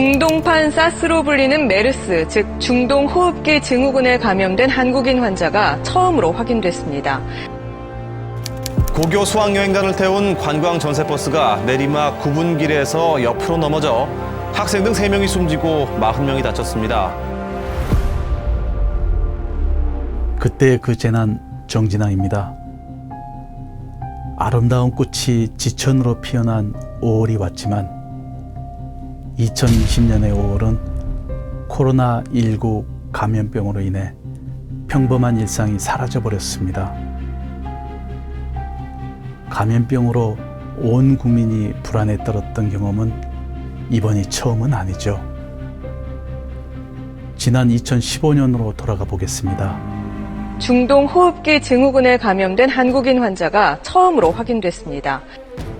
중동판 사스로 불리는 메르스, 즉 중동 호흡기 증후군에 감염된 한국인 환자가 처음으로 확인됐습니다. 고교 수학여행단을 태운 관광 전세버스가 내리막 구분길에서 옆으로 넘어져 학생 등 3명이 숨지고 40명이 다쳤습니다. 그때 그 재난 정진항입니다. 아름다운 꽃이 지천으로 피어난 5월이 왔지만 2020년의 5월은 코로나19 감염병으로 인해 평범한 일상이 사라져 버렸습니다. 감염병으로 온 국민이 불안에 떨었던 경험은 이번이 처음은 아니죠. 지난 2015년으로 돌아가 보겠습니다. 중동 호흡기 증후군에 감염된 한국인 환자가 처음으로 확인됐습니다.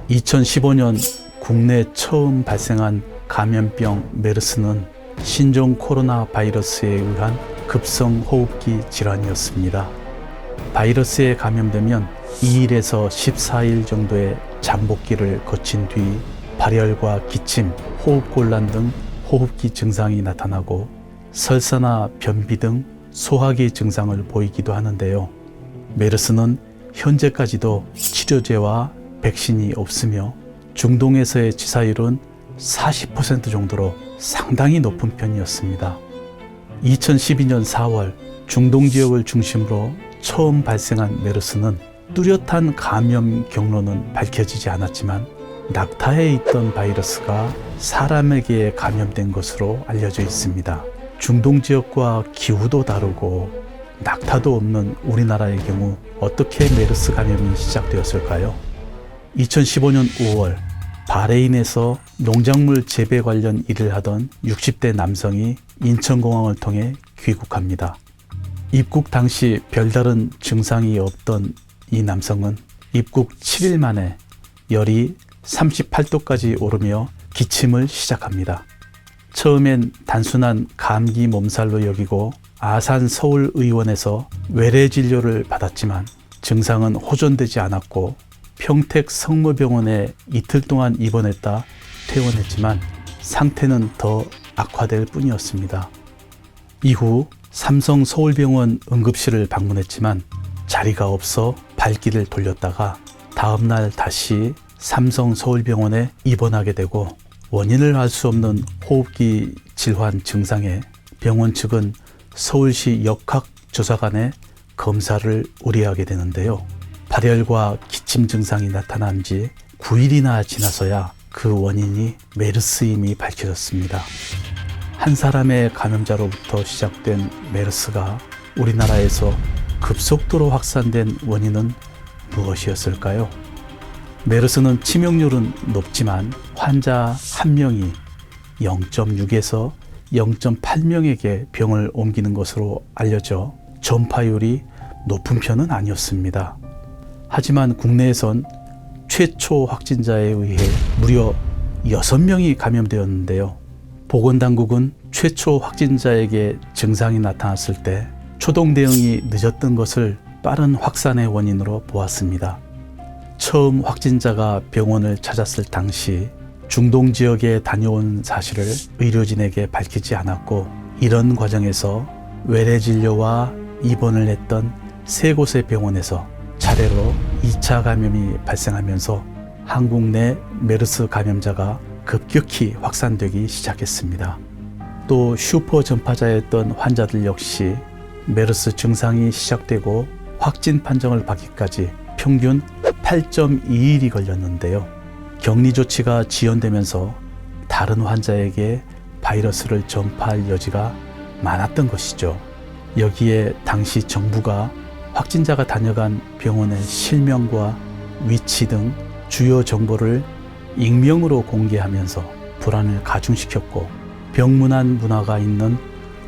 2015년 국내 처음 발생한 감염병 메르스는 신종 코로나 바이러스에 의한 급성 호흡기 질환이었습니다. 바이러스에 감염되면 2일에서 14일 정도의 잠복기를 거친 뒤 발열과 기침, 호흡곤란 등 호흡기 증상이 나타나고 설사나 변비 등 소화기 증상을 보이기도 하는데요. 메르스는 현재까지도 치료제와 백신이 없으며 중동에서의 치사율은 40% 정도로 상당히 높은 편이었습니다. 2012년 4월 중동 지역을 중심으로 처음 발생한 메르스는 뚜렷한 감염 경로는 밝혀지지 않았지만 낙타에 있던 바이러스가 사람에게 감염된 것으로 알려져 있습니다. 중동 지역과 기후도 다르고 낙타도 없는 우리나라의 경우 어떻게 메르스 감염이 시작되었을까요? 2015년 5월 바레인에서 농작물 재배 관련 일을 하던 60대 남성이 인천공항을 통해 귀국합니다. 입국 당시 별다른 증상이 없던 이 남성은 입국 7일 만에 열이 38도까지 오르며 기침을 시작합니다. 처음엔 단순한 감기 몸살로 여기고 아산 서울의원에서 외래 진료를 받았지만 증상은 호전되지 않았고 평택 성모병원에 이틀 동안 입원했다 퇴원했지만 상태는 더 악화될 뿐이었습니다. 이후 삼성 서울병원 응급실을 방문했지만 자리가 없어 발길을 돌렸다가 다음날 다시 삼성 서울병원에 입원하게 되고 원인을 알 수 없는 호흡기 질환 증상에 병원 측은 서울시 역학조사관에 검사를 의뢰하게 되는데요. 발열과 기침 증상이 나타난 지 9일이나 지나서야 그 원인이 메르스임이 밝혀졌습니다. 한 사람의 감염자로부터 시작된 메르스가 우리나라에서 급속도로 확산된 원인은 무엇이었을까요? 메르스는 치명률은 높지만 환자 한 명이 0.6에서 0.8명에게 병을 옮기는 것으로 알려져 전파율이 높은 편은 아니었습니다. 하지만 국내에선 최초 확진자에 의해 무려 6명이 감염되었는데요. 보건당국은 최초 확진자에게 증상이 나타났을 때 초동 대응이 늦었던 것을 빠른 확산의 원인으로 보았습니다. 처음 확진자가 병원을 찾았을 당시 중동 지역에 다녀온 사실을 의료진에게 밝히지 않았고 이런 과정에서 외래 진료와 입원을 했던 세 곳의 병원에서 차례로 2차 감염이 발생하면서 한국 내 메르스 감염자가 급격히 확산되기 시작했습니다. 또 슈퍼 전파자였던 환자들 역시 메르스 증상이 시작되고 확진 판정을 받기까지 평균 8.2일이 걸렸는데요. 격리 조치가 지연되면서 다른 환자에게 바이러스를 전파할 여지가 많았던 것이죠. 여기에 당시 정부가 확진자가 다녀간 병원의 실명과 위치 등 주요 정보를 익명으로 공개하면서 불안을 가중시켰고 병문안 문화가 있는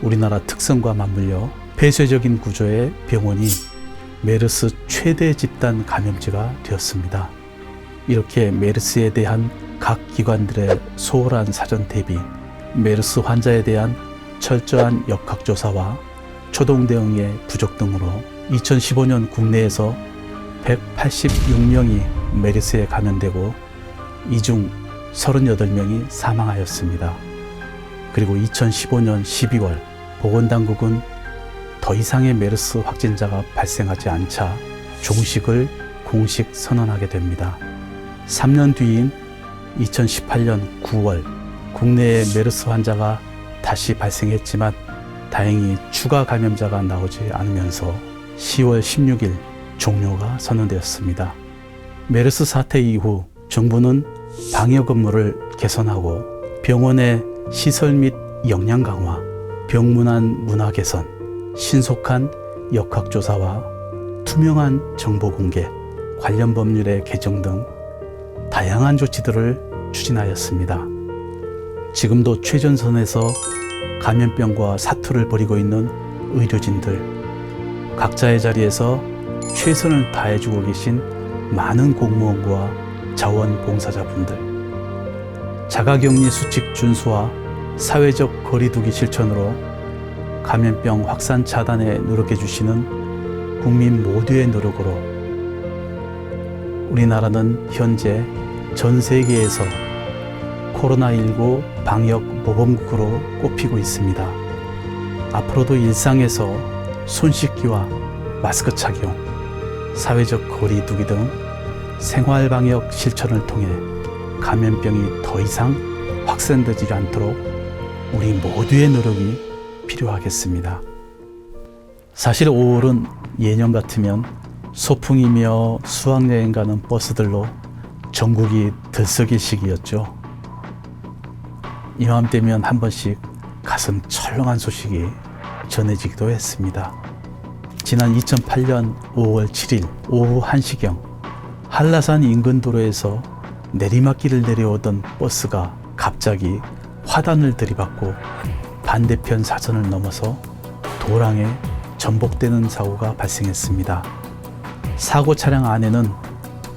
우리나라 특성과 맞물려 폐쇄적인 구조의 병원이 메르스 최대 집단 감염지가 되었습니다. 이렇게 메르스에 대한 각 기관들의 소홀한 사전 대비, 메르스 환자에 대한 철저한 역학조사와 초동 대응의 부족 등으로 2015년 국내에서 186명이 메르스에 감염되고 이 중 38명이 사망하였습니다. 그리고 2015년 12월 보건당국은 더 이상의 메르스 확진자가 발생하지 않자 종식을 공식 선언하게 됩니다. 3년 뒤인 2018년 9월 국내에 메르스 환자가 다시 발생했지만 다행히 추가 감염자가 나오지 않으면서 10월 16일 종료가 선언되었습니다. 메르스 사태 이후 정부는 방역 업무를 개선하고 병원의 시설 및 역량 강화, 병문안 문화 개선, 신속한 역학조사와 투명한 정보 공개, 관련 법률의 개정 등 다양한 조치들을 추진하였습니다. 지금도 최전선에서 감염병과 사투를 벌이고 있는 의료진들, 각자의 자리에서 최선을 다해주고 계신 많은 공무원과 자원봉사자분들, 자가격리 수칙 준수와 사회적 거리두기 실천으로 감염병 확산 차단에 노력해 주시는 국민 모두의 노력으로 우리나라는 현재 전 세계에서 코로나19 방역 모범국으로 꼽히고 있습니다. 앞으로도 일상에서 손 씻기와 마스크 착용, 사회적 거리 두기 등 생활 방역 실천을 통해 감염병이 더 이상 확산되지 않도록 우리 모두의 노력이 필요하겠습니다. 사실 5월은 예년 같으면 소풍이며 수학여행 가는 버스들로 전국이 들썩일 시기였죠. 이맘때면 한 번씩 가슴 철렁한 소식이 전해지기도 했습니다. 지난 2008년 5월 7일 오후 1시경 한라산 인근 도로에서 내리막길을 내려오던 버스가 갑자기 화단을 들이받고 반대편 사선을 넘어서 도랑에 전복되는 사고가 발생했습니다. 사고 차량 안에는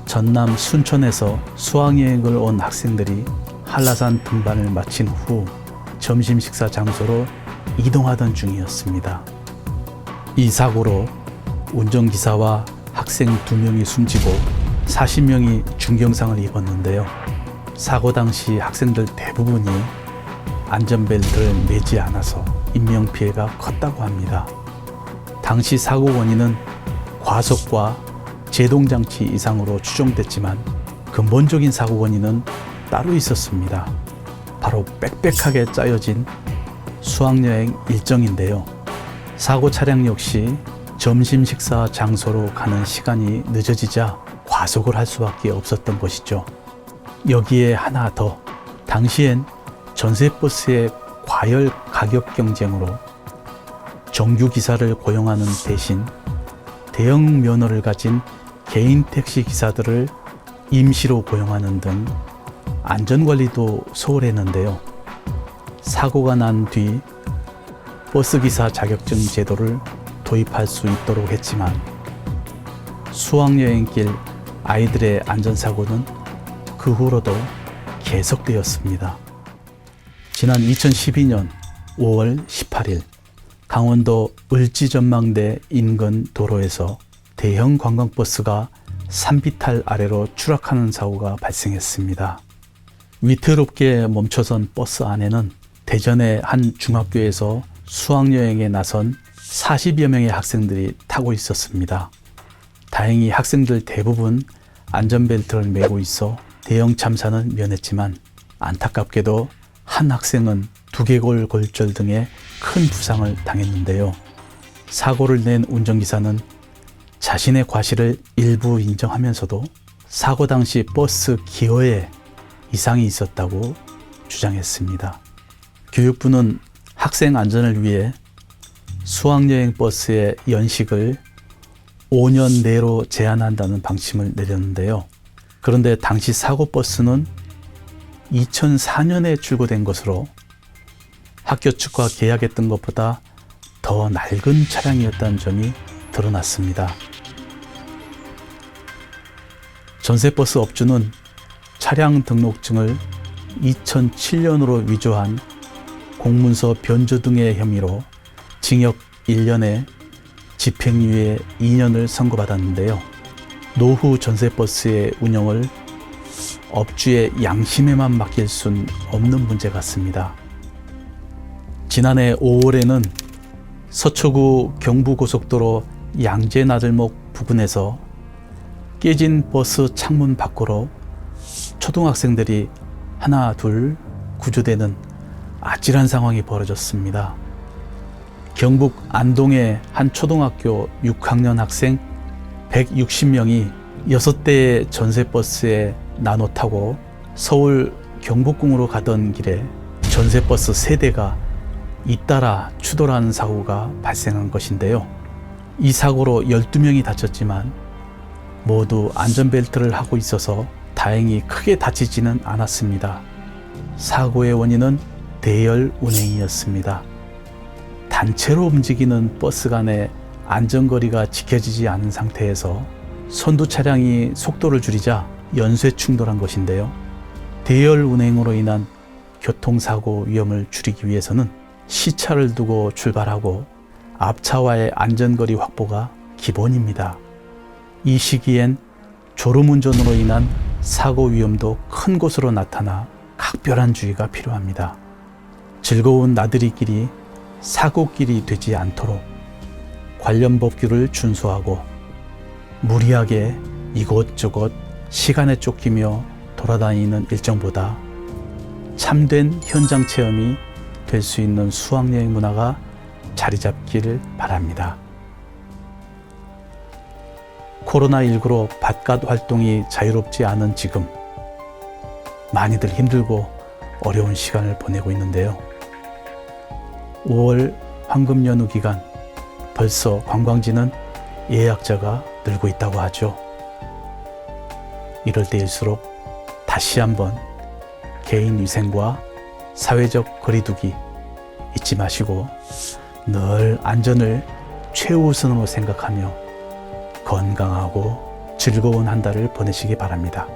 전남 순천에서 수학여행을 온 학생들이 한라산 등반을 마친 후 점심 식사 장소로 이동하던 중이었습니다. 이 사고로 운전기사와 학생 2명이 숨지고 40명이 중경상을 입었는데요. 사고 당시 학생들 대부분이 안전벨트를 매지 않아서 인명피해가 컸다고 합니다. 당시 사고 원인은 과속과 제동장치 이상으로 추정됐지만 근본적인 사고 원인은 따로 있었습니다. 바로 빽빽하게 짜여진 수학여행 일정인데요. 사고 차량 역시 점심 식사 장소로 가는 시간이 늦어지자 과속을 할 수밖에 없었던 것이죠. 여기에 하나 더 당시엔 전세버스의 과열 가격 경쟁으로 정규 기사를 고용하는 대신 대형 면허를 가진 개인 택시 기사들을 임시로 고용하는 등 안전관리도 소홀했는데요. 사고가 난 뒤 버스기사 자격증 제도를 도입할 수 있도록 했지만 수학여행길 아이들의 안전사고는 그 후로도 계속되었습니다. 지난 2012년 5월 18일 강원도 을지전망대 인근 도로에서 대형 관광버스가 산비탈 아래로 추락하는 사고가 발생했습니다. 위태롭게 멈춰선 버스 안에는 대전의 한 중학교에서 수학여행에 나선 40여 명의 학생들이 타고 있었습니다. 다행히 학생들 대부분 안전벨트를 매고 있어 대형 참사는 면했지만 안타깝게도 한 학생은 두개골 골절 등의 큰 부상을 당했는데요. 사고를 낸 운전기사는 자신의 과실을 일부 인정하면서도 사고 당시 버스 기어에 이상이 있었다고 주장했습니다. 교육부는 학생 안전을 위해 수학여행 버스의 연식을 5년 내로 제한한다는 방침을 내렸는데요. 그런데 당시 사고 버스는 2004년에 출고된 것으로 학교 측과 계약했던 것보다 더 낡은 차량이었다는 점이 드러났습니다. 전세버스 업주는 차량 등록증을 2007년으로 위조한 공문서 변조 등의 혐의로 징역 1년에 집행유예 2년을 선고받았는데요. 노후 전세버스의 운영을 업주의 양심에만 맡길 순 없는 문제 같습니다. 지난해 5월에는 서초구 경부고속도로 양재나들목 부근에서 깨진 버스 창문 밖으로 초등학생들이 하나 둘 구조되는 아찔한 상황이 벌어졌습니다. 경북 안동의 한 초등학교 6학년 학생 160명이 6대의 전세버스에 나눠 타고 서울 경복궁으로 가던 길에 전세버스 3대가 잇따라 추돌하는 사고가 발생한 것인데요. 이 사고로 12명이 다쳤지만 모두 안전벨트를 하고 있어서 다행히 크게 다치지는 않았습니다. 사고의 원인은 대열 운행이었습니다. 단체로 움직이는 버스 간의 안전거리가 지켜지지 않은 상태에서 선두 차량이 속도를 줄이자 연쇄 충돌한 것인데요. 대열 운행으로 인한 교통사고 위험을 줄이기 위해서는 시차를 두고 출발하고 앞차와의 안전거리 확보가 기본입니다. 이 시기엔 졸음운전으로 인한 사고 위험도 큰 곳으로 나타나 각별한 주의가 필요합니다. 즐거운 나들이길이 사고길이 되지 않도록 관련 법규를 준수하고 무리하게 이곳저곳 시간에 쫓기며 돌아다니는 일정보다 참된 현장 체험이 될 수 있는 수학여행 문화가 자리 잡기를 바랍니다. 코로나19로 바깥 활동이 자유롭지 않은 지금 많이들 힘들고 어려운 시간을 보내고 있는데요. 5월 황금 연휴 기간 벌써 관광지는 예약자가 늘고 있다고 하죠. 이럴 때일수록 다시 한번 개인 위생과 사회적 거리두기 잊지 마시고 늘 안전을 최우선으로 생각하며 건강하고 즐거운 한 달을 보내시기 바랍니다.